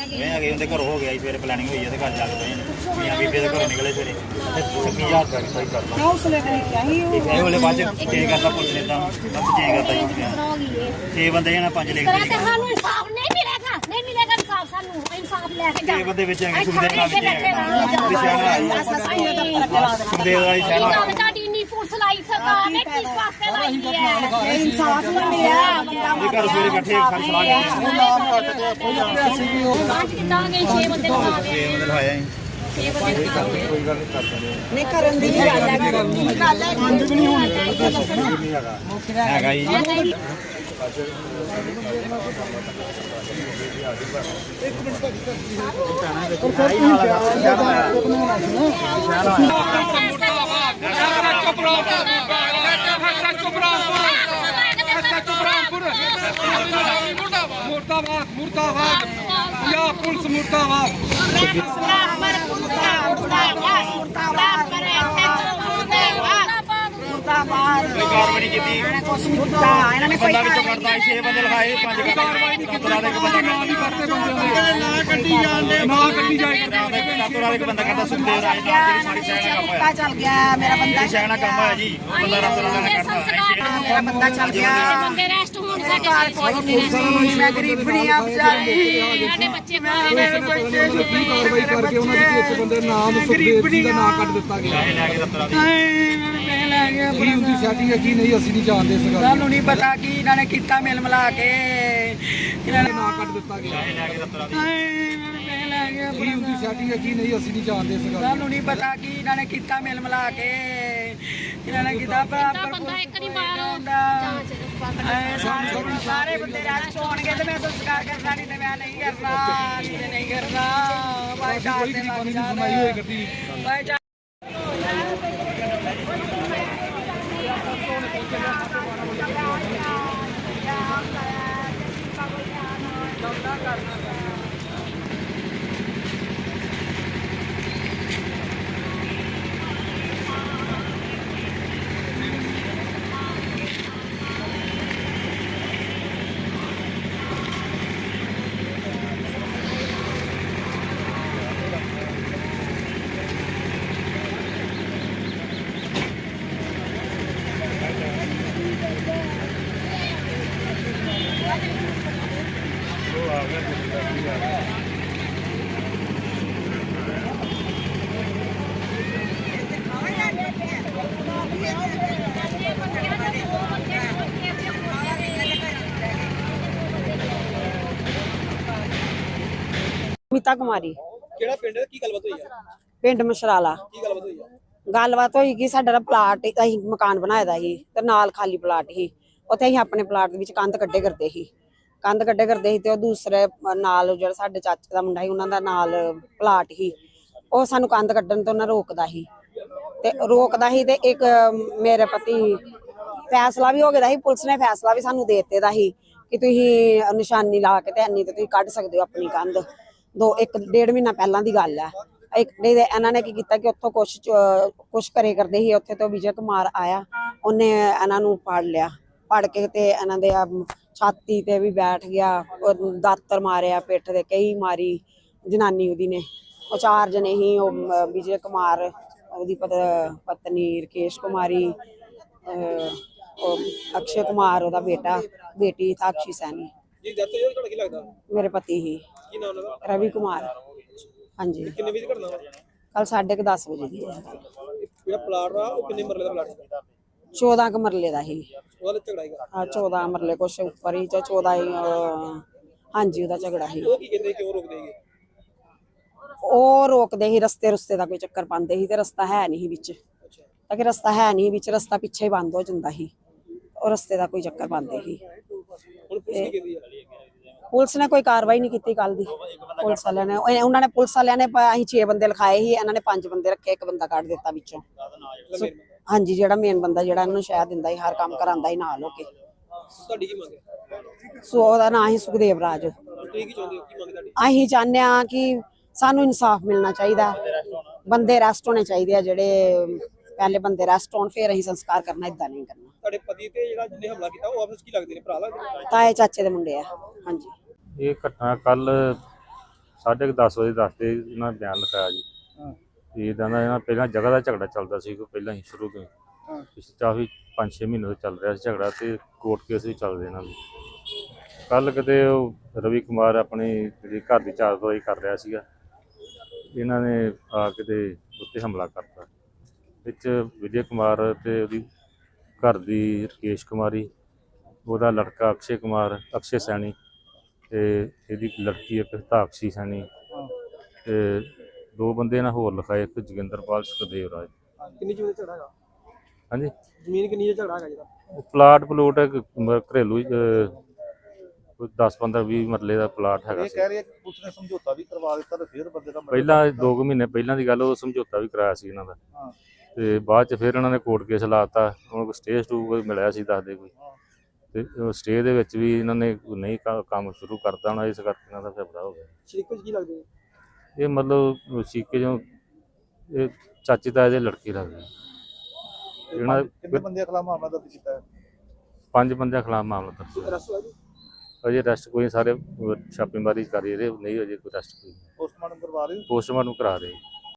ਮੈਂ ਅਗੇ ਉਹਦੇ ਘਰ ਹੋ ਗਿਆ ਸੀ ਸਵੇਰੇ ਪਲੈਨਿੰਗ ਹੋਈ ਉਹਦੇ ਘਰ ਜਾ ਕੇ ਪਏ ਨੇ ਮੀਆਂ ਬੀਬੀ ਦੇ ਘਰੋਂ ਨਿਕਲੇ ਸਵੇਰੇ ਤੇ 26000 ਰੁਪਏ ਕੋਈ ਕਰਦਾ ਮੈਂ ਉਸ ਲਈ ਨਹੀਂ ਕਿਹਾ ਉਹ ਇਹ ਵੇਲੇ ਬਾਅਦ ਚੇਂਜ ਕਰਦਾ ਨੇ ਤਾਂ ਬਸ ਚੇਂਜ ਕਰਦਾ ਜੀ ਛੇ ਬੰਦੇ ਜਣਾ ਪੰਜ ਲਿਖ ਕਰਾ ਦੇ ਤੇ ਸਾਨੂੰ ਇਨਸਾਫ ਨਹੀਂ ਮਿਲੇਗਾ ਨਹੀਂ ਮਿਲੇਗਾ ਇਨਸਾਫ ਸਾਨੂੰ ਇਨਸਾਫ ਲੈ ਕੇ ਜਾ ਛੇ ਬੰਦੇ ਵਿੱਚ ਅਸੀਂ ਸੁਖਦੇਵ ਨਾਲ ਥਾਣੇ ਤੇ ਬੈਠੇ ਵੀ ਸ਼ਹਿਰ ਰਹਾਂਗੇ। ਸੁਖਦੇਵ ਦਾ ਹੀ ਸ਼ਹਿਰ ਕੀ ਨਾਲ ਗੱਲ ਤੁਹਾਡੀ ਇੰਨੀ ਪੁਲਿਸ ਲਾਈ ਸਰਕਾਰ ਨੇ ਕਿਸ ਵਾਸਤੇ ਲਾਈ ਹੈ? ਇਹ ਇਨਸਾਫ ਨਹੀਂ ਮਿਲਿਆ। ਬੰਦਾ ਉਹਦੇ ਘਰ ਸਵੇਰੇ ਇਕੱਠੇ ਸਾਰੇ ਸਲਾਹ ਕੀਤੀ ਅੱਜ ਕਿੱਦਾਂ ਗਏ? 6 ਬੰਦੇ ਲਗਾ ਦੇ ਲਵਾਇਆ ਜੀ 6 ਬੰਦੇ ਲਗਾ ਦੇ ਕੋਈ ਗੱਲ ਨਹੀਂ ਕਰਦੇ ਨਹੀਂ ਕਰਨ ਦੀ ਗੱਲ ਹੈ? ਗੱਲ ਹੈ? ਪੰਜ ਵੀ ਨਹੀਂ ਹੈਗਾ। ਜੀ ਮੁਰਦਾਬਾਦ ਮੁਰਦਾਬਾਦ। ਯਾ ਪੁਲਿਸ ਮੁਰਦਾਬਾਦ। ਮੁਰਦਾਬਾਦ। ਕੋਈ ਕਾਰਵਾਈ ਨਹੀਂ ਕੀਤੀ ਕੁਛ ਨਹੀਂ ਕੀਤਾ। ਇਹਨਾਂ ਨੇ ਕੋਈ ਬੰਦਾ ਵਿੱਚੋਂ ਕੱਢਦਾ ਸੀ, ਛੇ ਬੰਦੇ ਲਗਾਏ ਪੰਜ ਇੱਕ ਬੰਦਾ ਨਾ ਵੀ ਕਰਦੇ ਬੰਦੇ ਨਾ ਕੱਢੀ ਜਾਂਦੇ। ਨਾ ਕੱਢੀ ਜਾਏ ਰਾਤੋਂ ਇੱਕ ਬੰਦਾ। ਕੱਢਦਾ ਸੁਖਦੇਵ ਰਾਜ ਨਾਲ ਜਿਹੜੀ ਸਾਰੀ ਕੰਮ ਹੋਇਆ। ਚੱਲ ਗਿਆ ਮੇਰਾ ਬੰਦਾ ਦਾ ਕੰਮ ਹੋਇਆ ਜੀ। ਬੰਦਾ ਰਾਤੋਂ ਰਾਤ ਨੇ ਕੱਢਦਾ ਮੇਰਾ ਬੰਦਾ ਚੱਲ ਗਿਆ। ਬੰਦੇ ਰੈਸਟ ਹੋਣ ਸਾਡੇ ਘਰ ਕੋਈ ਨਹੀਂ ਮੈਂ ਗਰੀਬਣੀ ਆ ਵਿਚਾਰੀ। ਸਾਡੇ ਬੱਚੇ ਮਾਰੇ ਮੇਰੇ ਬੱਚੇ ਕੀ ਕਾਰਵਾਈ ਕਰਕੇ ਉਹਨਾਂ ਦੇ ਇੱਕ ਬੰਦੇ ਨਾਮ ਸੁਖਦੇਵ ਜੀ ਦਾ ਨਾਮ ਕੱਢ ਦਿੱਤਾ ਗਿਆ। ਲੈ ਕੇ ਰਾਤੋਂ ਰਾਤ ਮੈਂ ਲੈ ਗਿਆ ਕੀ ਉਹਦੀ ਸੈਟਿੰਗ ਕੀ ਨਹੀਂ ਅਸੀਂ ਨਹੀਂ ਜਾਣਦੇ ਇਸ ਗੱਲ ਸਾਨੂੰ ਨਹੀਂ ਪਤਾ ਕੀ ਇਹਨਾਂ ਨੇ ਕੀਤਾ ਮਿਲ ਮਿਲਾ ਕੇ। ਇਹਨਾਂ ਨੇ ਨਾਮ ਕੱਢ ਦਿੱਤਾ ਗਿਆ। ਲੈ ਕੇ ਰਾਤੋਂ ਰਾਤ ਮੈਂ ਲੈ ਗਿਆ ਕੀ ਉਹਦੀ ਸੈਟਿੰਗ ਹੈ ਕੀ ਨਹੀਂ ਅਸੀਂ ਨਹੀਂ ਜਾਣਦੇ ਇਸ ਗੱਲ ਸਾਨੂੰ ਨਹੀਂ ਪਤਾ ਕੀ ਇਹਨਾਂ ਨੇ ਕੀਤਾ ਮਿਲ ਮਿਲਾ ਕੇ। ਇਹਨਾਂ ਨੇ ਕੀਤਾ ਬਰਾਬਰ ਬੰਦਾ ਇੱਕ ਨਹੀਂ ਬਾਹਰ ਜਾਂਚ ਸਾਰੇ ਸਾਰੇ ਬੰਦੇ ਰਾਜ ਹੋਣਗੇ ਤੇ ਮੈਂ ਸੰਸਕਾਰ ਕਰਨਾ ਨਹੀਂ ਤੇ ਮੈਂ ਨਹੀਂ ਕਰਨਾ ਨਹੀਂ ਤੇ ਨਹੀਂ ਕਰਨਾ ਭਾਈ ਚਾਰ ਕੋਈ ਦੇ ਗਰੀਬਾਂ ਲੱਗ ਦੀ ਜਾਣ ਸੁਣਾਈ ਹੋਈ ਗੱਡੀ। ਭਾਈ ਚਾਰ ਮਿਤਾ ਕੁਮਾਰੀ। ਕਿਹੜਾ ਪਿੰਡ ਹੈ? ਕੀ ਗੱਲਬਾਤ ਹੋਈ ਹੈ? ਪਿੰਡ ਮਸ਼ਰਾਲਾ। ਕੀ ਗੱਲਬਾਤ ਹੋਈ ਹੈ? ਗੱਲਬਾਤ ਹੋਈ ਕਿ ਸਾਡਾ ਨਾ ਪਲਾਟ ਅਸੀਂ ਮਕਾਨ ਬਣਾਇਆ ਦਾ ਸੀ ਤੇ ਨਾਲ ਖਾਲੀ ਪਲਾਟ ਸੀ। ਉੱਥੇ ਅਸੀਂ ਆਪਣੇ ਪਲਾਟ ਦੇ ਵਿੱਚ ਕੰਧ ਕੱਢੇ ਕਰਦੇ ਸੀ। ਕੰਧ ਕੱਢੇ ਕਰਦੇ ਸੀ ਤੇ ਉਹ ਦੂਸਰੇ ਨਾਲ ਜਿਹੜਾ ਸਾਡੇ ਚਾਚੇ ਦਾ ਮੁੰਡਾ ਸੀ, ਉਹਨਾਂ ਦਾ ਨਾਲ ਪਲਾਟ ਸੀ। ਉਹ ਸਾਨੂੰ ਕੰਧ ਕੱਢਣ ਤੋਂ ਨਾ ਰੋਕਦਾ ਸੀ। ਤੇ ਰੋਕਦਾ ਸੀ ਤੇ ਇੱਕ ਮੇਰੇ ਪਤੀ ਫੈਸਲਾ ਵੀ ਹੋ ਗਿਆ ਸੀ, ਪੁਲਿਸ ਨੇ ਫੈਸਲਾ ਵੀ ਸਾਨੂੰ ਦੇ ਦਿੱਤੇ ਦਾ ਸੀ ਕਿ ਤੁਸੀਂ ਨਿਸ਼ਾਨੀ ਲਾ ਕੇ ਤੇ ਇੰਨੀ ਤੇ ਤੁਸੀਂ ਕੱਢ ਸਕਦੇ ਹੋ ਆਪਣੀ ਕੰਧ। ਦੋ, ਇੱਕ ਡੇਢ ਮਹੀਨਾ ਪਹਿਲਾਂ ਦੀ ਗੱਲ ਹੈ ਇੱਕ ਦੇ ਇਹਨਾਂ ਨੇ ਕੀ ਕੀਤਾ ਕਿ ਉੱਥੋਂ ਕੁਛ ਕੁਛ ਕਰੇ ਕਰਦੇ ਸੀ, ਉੱਥੇ ਤੋਂ ਵਿਜੇ ਕੁਮਾਰ ਆਇਆ, ਉਹਨੇ ਇਹਨਾਂ ਨੂੰ ਫੜ ਲਿਆ। ਫੜ ਕੇ ਤੇ ਇਹਨਾਂ ਦੇ ਛਾਤੀ ਤੇ ਵੀ ਬੈਠ ਗਿਆ ਉਹ ਦਾਤਰ ਮਾਰਿਆ ਪਿੱਠ ਤੇ ਕਈ ਮਾਰੀ ਜਨਾਨੀ ਉਹਦੀ ਨੇ। ਉਹ ਚਾਰ ਜਣੇ ਹੀ ਉਹ ਵਿਜੇ ਕੁਮਾਰ ਉਹਦੀ ਪਤ- ਪਤਨੀ ਰਕੇਸ਼ ਕੁਮਾਰੀ ਉਹ ਅਕਸ਼ੇ ਕੁਮਾਰ ਉਹਦਾ ਬੇਟਾ ਬੇਟੀ ਸਾਕਸ਼ੀ ਸੈਣੀ। ਜੀ ਦੱਸੋ ਜੀ ਤੁਹਾਡਾ ਕੀ ਲੱਗਦਾ? ਮੇਰੇ ਪਤੀ ਹੀ। ਕੀ ਨਾਮ ਉਹਦਾ? ਰਵੀ ਕੁਮਾਰ। ਹਾਂਜੀ। ਕਿੰਨੇ ਵਜੇ ਦੀ ਘਟਨਾ ਕੱਲ ਸਾਢੇ ਕੁ ਦਸ ਵਜੇ ਦੀ ਹੈ। ਜਿਹੜਾ ਪਲਾਟ ਆ ਉਹ ਕਿੰਨੇ ਮਰਲੇ ਦਾ ਪਲਾਟ ਹੈ 14 ਕੁ ਮਰਲੇ ਦਾ ਹੀ ਉਹਦਾ ਝਗੜਾ ਹੈਗਾ ਆ 14 ਮਰਲੇ ਕੁਛ ਉੱਪਰ ਹੀ ਜਾਂ 14 ਹੀ ਅਹ, ਹਾਂਜੀ ਉਹਦਾ ਝਗੜਾ ਸੀ। ਉਹ ਕੀ ਕਹਿੰਦੇ ਕਿਉਂ ਰੋਕਦੇ ਹੈਗੇ ਉਹ ਰੋਕਦੇ ਸੀ ਰਸਤੇ ਰਸਤੇ ਦਾ ਕੋਈ ਚੱਕਰ ਪਾਉਂਦੇ ਸੀ ਤੇ ਰਸਤਾ ਹੈ ਨਹੀਂ ਸੀ ਵਿੱਚ। ਅੱਛਾ। ਤਾਂ ਕਿ ਰਸਤਾ ਹੈ ਨਹੀਂ ਵਿੱਚ ਰਸਤਾ ਪਿੱਛੇ ਹੀ ਬੰਦ ਹੋ ਜਾਂਦਾ ਸੀ। ਉਹ ਰਸਤੇ ਦਾ ਕੋਈ ਚੱਕਰ ਪਾਉਂਦੇ ਸੀ। ਹੁਣ ਪੁਲਿਸ ਕੀ ਕਹਿੰਦੀ ਹੈ ਪੁਲਿਸ ਨੇ ਕੋਈ ਕਾਰਵਾਈ ਨਹੀਂ ਕੀਤੀ ਕੱਲ ਦੀ। ਪੁਲਿਸ ਵਾਲਿਆਂ ਨੇ ਉਹ- ਉਹਨਾਂ ਨੇ ਪੁਲਿਸ ਵਾਲਿਆਂ ਨੇ ਪ- ਅਸੀਂ 6 ਬੰਦੇ ਲਿਖਾਏ ਸੀ ਇਹਨਾਂ ਨੇ 5 ਬੰਦੇ ਰੱਖੇ ਇੱਕ ਬੰਦਾ ਕੱਢ ਦਿੱਤਾ ਵਿੱਚੋਂ। ਸੋ- ਹਾਂਜੀ ਜਿਹੜਾ ਮੇਨ ਬੰਦਾ ਜਿਹੜਾ ਇਹਨੂੰ ਸ਼ਾਇਦ ਦਿੰਦਾ ਸੀ ਹਰ ਕੰਮ ਕਰਾਂਦਾ ਸੀ ਨਾਲ ਹੋ ਕੇ। ਤੁਹਾਡੀ ਕੀ ਮੰਗ ਹੈ? ਸੋ ਉਹਦਾ ਨਾਂ ਹੀ ਸੁਖਦੇਵ ਰਾਜ। ਤੁਸੀਂ ਕੀ ਚਾਹੁੰਦੇ ਹੋ? ਕੀ ਮੰਗ ਤੁਹਾਡੀ? ਅਸੀਂ ਚਾਹੁੰਦੇ ਆ ਕਿ ਸਾਨੂੰ ਇਨਸਾਫ ਮਿਲਣਾ ਚਾਹੀਦਾ। ਬੰਦੇ ਅਰੈਸਟ ਹੋਣੇ ਚਾਹੀਦੇ ਆ ਜਿਹੜੇ ਪਹਿਲੇ ਬੰਦੇ ਅਰੈਸਟ ਹੋਣ ਫਿਰ ਅਸੀਂ ਸੰਸਕਾਰ ਕਰਨਾ ਇਦਾਂ ਨਹੀਂ ਕਰਨਾ। ਤੁਹਾਡੇ ਪਤੀ ਤੇ ਜਿਹੜਾ ਜਿਹਨੇ ਹਮਲਾ ਕੀਤਾ ਉਹ ਆਪਸ ਕੀ ਲੱਗਦੇ ਨੇ ਭਰਾ ਲੱਗਦੇ ਤਾਏ ਚਾਚੇ ਦੇ ਮੁੰਡੇ ਆ ਹਾਂਜੀ। ਇਹ ਘਟਨਾ ਕੱਲ ਸਾਢੇ ਕੁ ਦਸ ਵਜੇ ਦੱਸਦੇ ਇਹਨਾਂ ਬਿਆਨ ਲਿਖਾਇਆ ਜੀ। ਹਾਂ। ਤੇ ਇਦਾਂ ਦਾ ਇਹਨਾਂ ਪਹਿਲਾਂ ਜਗ੍ਹਾ ਦਾ ਝਗੜਾ ਚੱਲਦਾ ਸੀ ਕੋਈ ਪਹਿਲਾਂ ਹੀ ਸ਼ੁਰੂ ਤੋਂ ਹੀ। ਪਿਛਲੇ ਕਾਫੀ 5-6 ਮਹੀਨੇ ਤੋਂ ਚੱਲ ਰਿਹਾ ਸੀ ਝਗੜਾ ਤੇ ਕੋਰਟ ਕੇਸ ਵੀ ਚੱਲਦੇ ਇਹਨਾਂ ਦੇ ਕੱਲ ਕਿਤੇ ਉਹ ਰਵੀ ਕੁਮਾਰ ਆਪਣੀ ਜਿਹੜੀ ਘਰ ਦੀ ਚਾਰ ਦਵਾਈ ਕਰ ਰਿਹਾ ਸੀਗਾ ਇਹਨਾਂ ਨੇ ਆ ਕਿਤੇ ਉੱਤੇ ਹਮਲਾ ਕਰਤਾ ਵਿੱਚ ਵਿਜੇ ਕੁਮਾਰ ਤੇ ਉਹਦੀ ਘਰ ਦੀ ਰਕੇਸ਼ ਕੁਮਾਰੀ ਉਹਦਾ ਲੜਕਾ ਅਕਸ਼ੇ ਕੁਮਾਰ ਅਕਸ਼ੇ ਸੈਣੀ ਤੇ ਇਹਦੀ ਲੜਕੀ ਇੱਕ ਤਾਕਸ਼ੀ ਸੈਣੀ ਤੇ ਦੋ ਬੰਦੇ ਇਹਨਾਂ ਹੋਰ ਲਿਖਾਏ ਇੱਕ ਜੋਗਿੰਦਰਪਾਲ ਸੁਖਦੇਵ ਰਾਜ ਕਿੰਨੀ ਜ਼ਮੀਨ ਝਗੜਾ ਹੈਗਾ? ਹਾਂਜੀ? ਜ਼ਮੀਨ ਕਿੰਨੀ ਹੈ ਝਗੜਾ ਹੈਗਾ ਜਿਹਦਾ? ਉਹ ਪਲਾਟ ਪਲੂਟ ਹੈ ਇੱਕ ਮ- ਘਰੇਲੂ ਹੀ, ਅਹ, ਕੋਈ 10 15 20 ਮਰਲੇ ਦਾ ਪਲਾਟ ਹੈਗਾ ਇਹ ਸੀ। ਕਹਿ ਰਹੇ ਆ ਕਿ ਪੁਲਿਸ ਨੇ ਸਮਝੌਤਾ ਵੀ ਕਰਵਾ ਦਿੱਤਾ ਤੇ ਫਿਰ ਬੰਦੇ ਦਾ ਮਰਡਰ ਪਹਿਲਾਂ 2 ਮਹੀਨੇ ਪਹਿਲਾਂ ਦੀ ਗੱਲ ਉਹ ਸਮਝੌਤਾ ਵੀ ਕਰਾਇਆ ਸੀ ਇਹਨਾਂ ਦਾ। ਹਾਂ। ਤੇ ਬਾਅਦ ਚ ਫਿਰ ਇਹਨਾਂ ਨੇ ਕੋਰਟ ਕੇਸ ਲਾਤਾ ਉਹਨਾਂ ਕੋਲ ਸਟੇ ਸਟੂ ਕੋਈ ਮਿਲਿਆ ਸੀ ਦੱਸਦੇ ਕੋਈ। ਤੇ ਉਹ ਸਟੇ ਦੇ ਵਿੱਚ ਵੀ ਇਹਨਾਂ ਨੇ ਨਹੀਂ ਕ- ਕੰਮ ਸ਼ੁਰੂ ਕਰਤਾ ਹੋਣਾ ਇਸ ਕਰਕੇ ਇਹਨਾਂ ਦਾ ਝਗੜਾ ਹੋ ਗਿਆ। ਸ਼ਰੀਕ ਕੀ ਲੱਗਦੇ ਨੇ? ਇਹ ਮਤਲਬ ਸੀਕੇ ਜੋ ਇਹ ਚਾਚੀ ਤਾਏ ਦੇ ਲੜਕੀ ਲੱਗਦੀ ਇਹਨਾਂ ਪੰਜ- ਕਿੰਨੇ ਬੰਦੇ ਖਿਲਾਫ ਮਾਮਲਾ ਦਰਜ ਕੀਤਾ ਹੈ? ਪੰਜ ਬੰਦਿਆਂ ਖਿਲਾਫ ਮਾਮਲਾ ਦਰਜ ਹੋਇਆ। ਰਸੂ ਹੈ ਜੀ? ਅਜੇ ਅਰੈਸਟ ਕੋਈ ਨਹੀਂ, ਸਾਰੇ ਛਾਪੇਮਾਰੀ ਕਰ ਰਹੇ ਨਹੀਂ ਅਜੇ ਕੋਈ ਅਰੈਸਟ ਕੋਈ ਪੋਸਟਮਾਰਟਮ ਕਰਵਾ ਰਹੇ ਹੋ? ਪੋਸਟਮਾਰਟਮ ਕਰਾ ਰਹੇ।